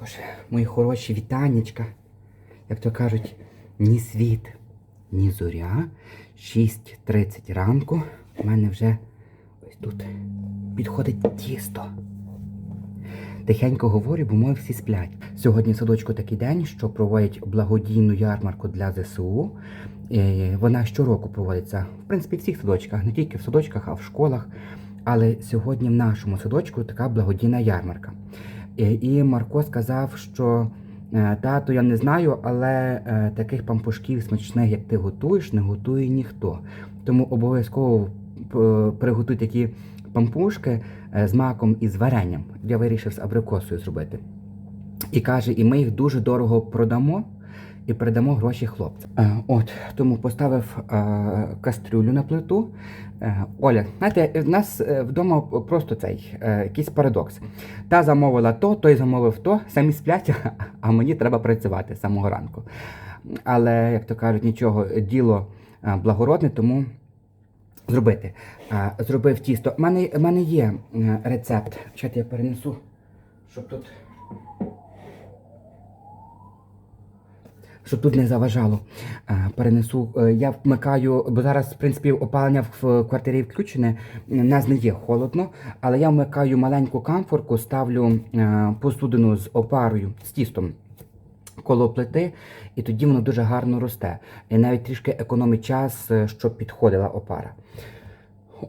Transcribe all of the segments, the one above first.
Боже, мої хороші вітаннячка. Як то кажуть, ні світ, ні зоря. 6.30 ранку. У мене вже ось тут підходить тісто. Тихенько говорю, бо мої всі сплять. Сьогодні в садочку такий день, що проводять благодійну ярмарку для ЗСУ. Е, Вона щороку проводиться, в принципі, в всіх садочках, не тільки в садочках, а в школах. Але сьогодні в нашому садочку така благодійна ярмарка. Е, І Марко сказав, що тату, тато, я не знаю, але е, таких пампушків смачних, як ти готуєш, не готує ніхто. Тому обов'язково е, приготуй такі пампушки е, з маком і з варенням. Я вирішив з абрикосою зробити. І каже, і ми їх дуже дорого продамо і передамо гроші хлопцям. Е, от тому поставив е, кастрюлю на плиту. Е, Оля, знаєте, в нас вдома просто цей якийсь парадокс. Та замовила то, той замовив то, самі сплять, а мені треба працювати з самого ранку. Але, як то кажуть, нічого, діло благородне, тому зробити. Зробив тісто. У мене, мене є рецепт. Чат я перенесу, щоб тут. Щоб тут не заважало. Е, Перенесу. Е, Я вмикаю, бо зараз, в принципі, опалення в квартирі включене. У нас не є холодно, але я вмикаю маленьку камфорку, ставлю е, посудину з опарою, з тістом коло плити, і тоді воно дуже гарно росте. І навіть трішки економить час, е, щоб підходила опара.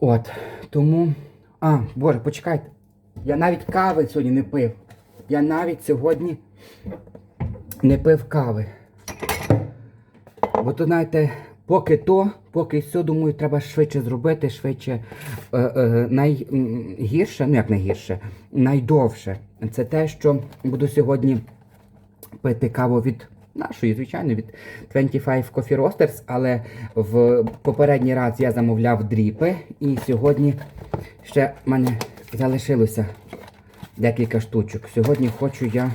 От, тому. А, боже, почекайте. Я навіть кави сьогодні не пив. Я навіть сьогодні не пив кави. То, знаєте, поки то, поки все, думаю, треба швидше зробити, швидше. Е, е, найгірше, ну як найгірше, найдовше. Це те, що буду сьогодні пити каву від нашої, звичайно, від 25 Coffee Roasters, але в попередній раз я замовляв дріпи, і сьогодні ще в мене залишилося декілька штучок. Сьогодні хочу я.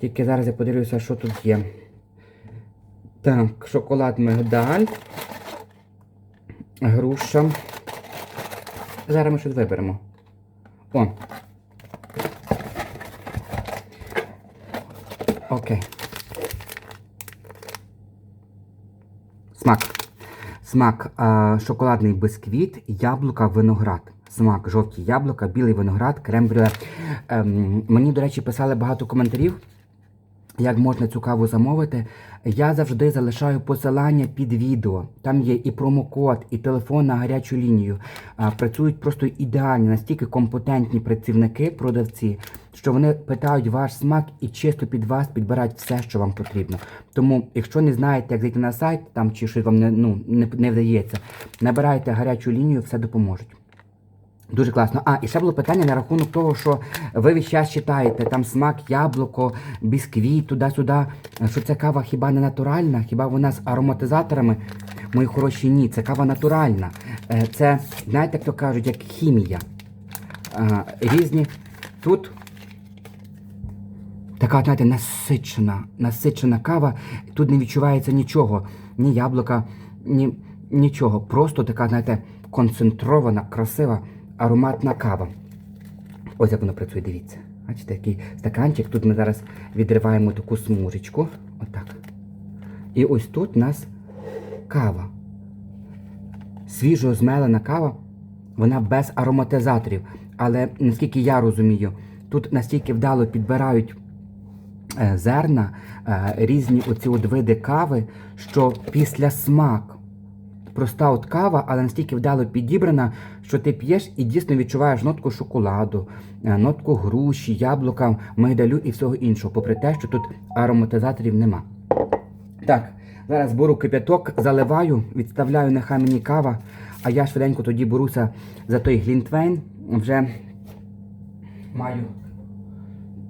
Тільки зараз я подивлюся, що тут є. Так, шоколад мигдаль. Груша. Зараз ми щось виберемо. О. Окей. Смак. Смак а, шоколадний бисквіт, яблука, виноград. Смак жовті яблука, білий виноград, крем-брюле. Ем, мені, до речі, писали багато коментарів, як можна цю каву замовити. Я завжди залишаю посилання під відео. Там є і промокод, і телефон на гарячу лінію. Працюють просто ідеальні, настільки компетентні працівники, продавці, що вони питають ваш смак і чисто під вас підбирають все, що вам потрібно. Тому, якщо не знаєте, як зайти на сайт, там чи щось вам не, ну, не, не вдається, набирайте гарячу лінію, все допоможуть. Дуже класно. А, і ще було питання на рахунок того, що ви весь час читаєте, там смак, яблуко, бісквіт, туди-сюди. Що ця кава хіба не натуральна? Хіба вона з ароматизаторами? Мої хороші, ні, це кава натуральна. Е, Це, знаєте, як то кажуть, як хімія. Різні. Тут така, знаєте, насичена, насичена кава. Тут не відчувається нічого, ні яблука, ні нічого. Просто така, знаєте, концентрована, красива, ароматна кава. Ось як воно працює, дивіться. Бачите, який стаканчик. Тут ми зараз відриваємо таку смужечку. Отак. І ось тут у нас кава. Свіжо змелена кава, вона без ароматизаторів. Але наскільки я розумію, тут настільки вдало підбирають е, зерна, е, різні оці от види кави, що після смак проста от кава, але настільки вдало підібрана, що ти п'єш і дійсно відчуваєш нотку шоколаду, е, нотку груші, яблука, мигдалю і всього іншого, попри те, що тут ароматизаторів нема. Так, зараз беру кипяток, заливаю, відставляю нехай мені кава, а я швиденько тоді беруся за той глінтвейн. Вже маю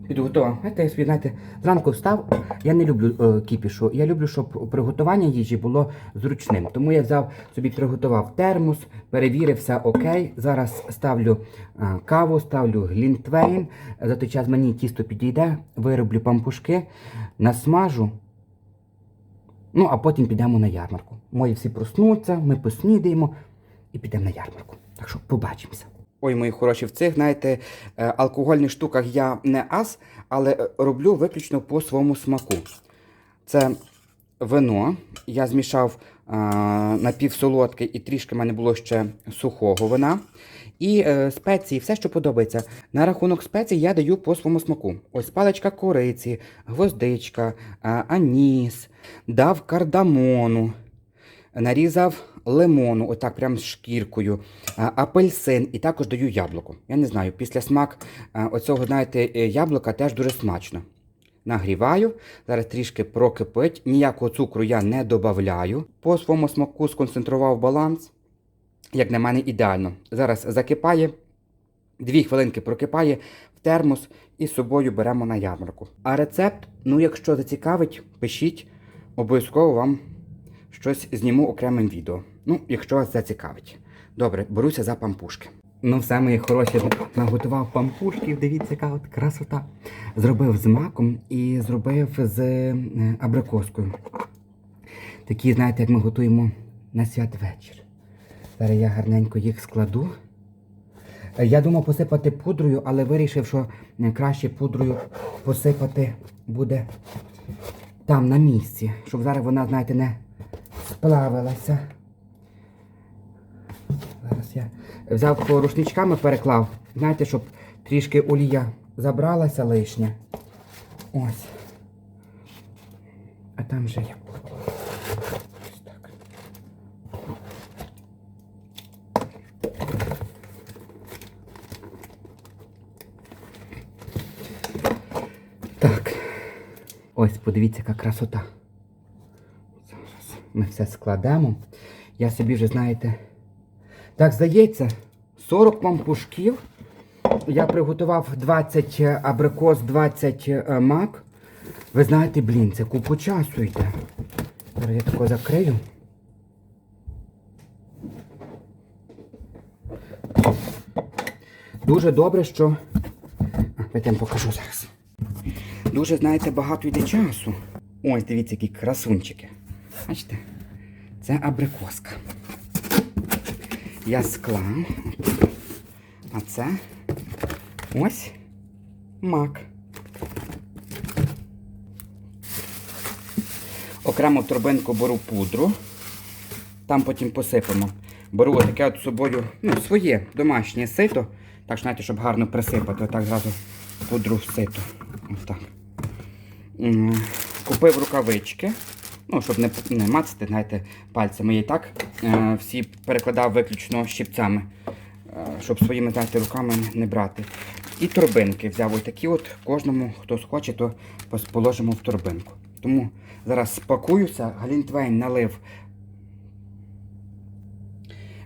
підготував. Знаєте, я знаєте, зранку встав, я не люблю е, кіпішу. Я люблю, щоб приготування їжі було зручним. Тому я взяв собі приготував термос, перевірив все окей. Зараз ставлю е, каву, ставлю глінтвейн. За той час мені тісто підійде, вироблю пампушки, насмажу. Ну, а потім підемо на ярмарку. Мої всі проснуться, ми поснідаємо і підемо на ярмарку. Так що побачимося. Ой, мої хороші, в цих, знаєте, е, алкогольних штуках я не ас, але е, роблю виключно по своєму смаку. Це вино. Я змішав а, напівсолодке і трішки в мене було ще сухого вина. І е, спеції, все, що подобається. На рахунок спецій я даю по своєму смаку. Ось паличка кориці, гвоздичка, а, аніс, дав кардамону, нарізав лимону, отак прям з шкіркою, апельсин і також даю яблуко. Я не знаю, після смак оцього, знаєте, е, яблука теж дуже смачно. Нагріваю, зараз трішки прокипить, ніякого цукру я не додаю. По своєму смаку сконцентрував баланс. Як на мене, ідеально. Зараз закипає, дві хвилинки прокипає в термос і з собою беремо на ярмарку. А рецепт, ну якщо зацікавить, пишіть, обов'язково вам щось зніму окремим відео. Ну, якщо вас зацікавить. Добре, беруся за пампушки. Ну, все, мої хороші, наготував пампушків. Дивіться, яка от красота. Зробив з маком і зробив з е, абрикоскою. Такі, знаєте, як ми готуємо на святвечір. Зараз я гарненько їх складу. Я думав посипати пудрою, але вирішив, що краще пудрою посипати буде там на місці, щоб зараз вона, знаєте, не сплавилася. Зараз я взяв рушничками, переклав, знаєте, щоб трішки олія забралася лишня. Ось. А там вже я. Ось так. Так. Ось, подивіться, яка красота. Зараз ми все складемо. Я собі вже, знаєте. Так, здається, 40 пампушків. Я приготував 20 абрикос, 20 е, мак. Ви знаєте, блін, це купу часу йде. Зараз я тако закрию. Дуже добре, що. Вам покажу зараз. Дуже, знаєте, багато йде часу. Ось, дивіться, які красунчики. Бачите? Це абрикоска. Я склав. А це ось мак. Окремо в торбинку беру пудру. Там потім посипемо. Беру отаке от собою, ну, своє домашнє сито. Так, знаєте, щоб гарно присипати. Отак зразу пудру в сито. Ось так. Купив рукавички. Ну, щоб не, не мацати, знаєте, пальцями. Я і так е, всі перекладав виключно щипцями, е, щоб своїми знаєте, руками не брати. І торбинки взяв ось такі от, кожному, хто схоче, то положимо в торбинку. Тому зараз спакуюся, Глінтвейн налив.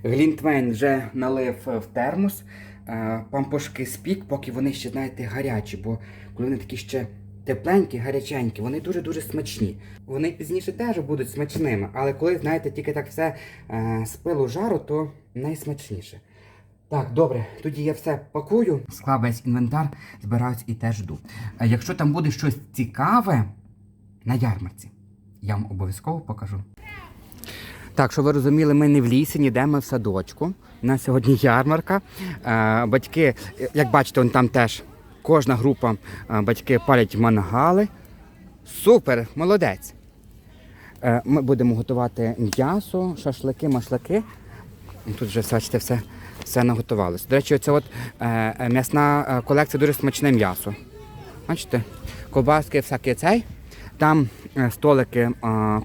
Глінтвейн вже налив е, в термос. Е, Пампушки спік, поки вони ще, знаєте, гарячі, бо коли вони такі ще тепленькі, гаряченькі, вони дуже-дуже смачні. Вони пізніше теж будуть смачними, але коли, знаєте, тільки так все е, з пилу жару, то найсмачніше. Так, добре, тоді я все пакую, склав весь інвентар, збираюсь і теж жду. Якщо там буде щось цікаве на ярмарці, я вам обов'язково покажу. Так, що ви розуміли, ми не в лісі, ніде ми в садочку. У нас сьогодні ярмарка. Е, Батьки, е, як бачите, вон там теж кожна група е, батьки палять мангали. Супер, молодець. Е, Ми будемо готувати м'ясо, шашлики, машлаки. Тут вже бачите, все, все наготувалося. До речі, оця от е, м'ясна колекція дуже смачне м'ясо. Бачите? Ковбаски, всякий цей. Там е, столики, е,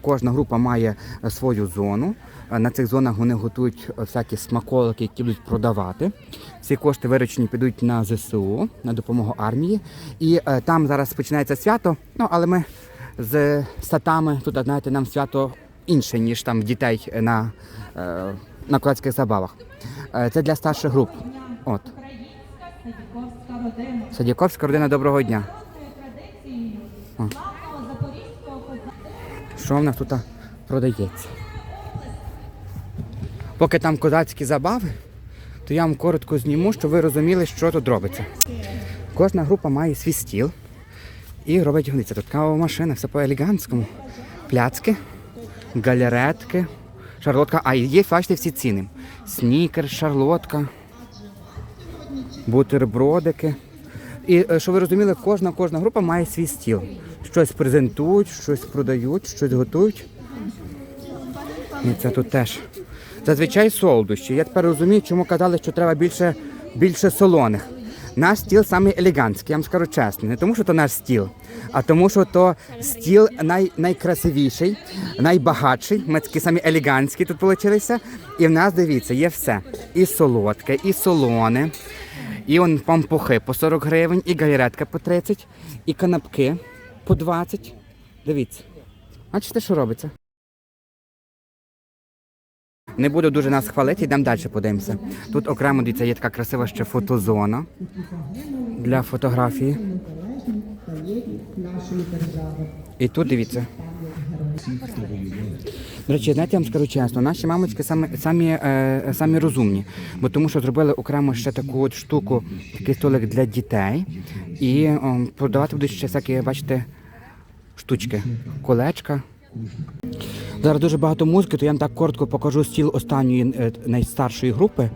кожна група має свою зону. Е, На цих зонах вони готують всякі смаколики, які будуть продавати. Всі кошти виручені підуть на ЗСУ, на допомогу армії. І там зараз починається свято. Ну, але ми з сатами тут, знаєте, нам свято інше, ніж там дітей на, на козацьких забавах. Це для старших груп. От. Садіковська родина. Доброго дня. О. Що в нас тут продається? Поки там козацькі забави, то я вам коротко зніму, щоб ви розуміли, що тут робиться. Кожна група має свій стіл і робить гуниця. Тут кавова машина, все по-елегантському. Пляцки, галеретки, шарлотка. А є, бачите, всі ціни. Снікер, шарлотка. бутербродики. І е, щоб ви розуміли, кожна кожна група має свій стіл. Щось презентують, щось продають, щось готують. І це тут теж. Зазвичай солодощі. Я тепер розумію, чому казали, що треба більше, більше солоних. Наш стіл самий елегантський, я вам скажу чесно. Не тому, що то наш стіл, а тому, що то стіл най, найкрасивіший, найбагатший. Ми такі самі елегантські тут вийшли. І в нас, дивіться, є все. І солодке, і солоне, і он пампухи по 40 гривень, і галеретка по 30, і канапки по 20. Дивіться. Бачите, що робиться? Не буду дуже нас хвалити, йдемо далі подивимося. Тут окремо дивіться, є така красива ще фотозона для фотографії. І тут дивіться. До речі, знаєте, я вам скажу чесно, наші мамочки самі, самі, е, самі розумні, бо тому що зробили окремо ще таку от штуку, такий столик для дітей. І о, продавати будуть ще всякі, бачите, штучки, колечка. Зараз дуже багато музики, то я вам так коротко покажу стіл останньої е, найстаршої групи.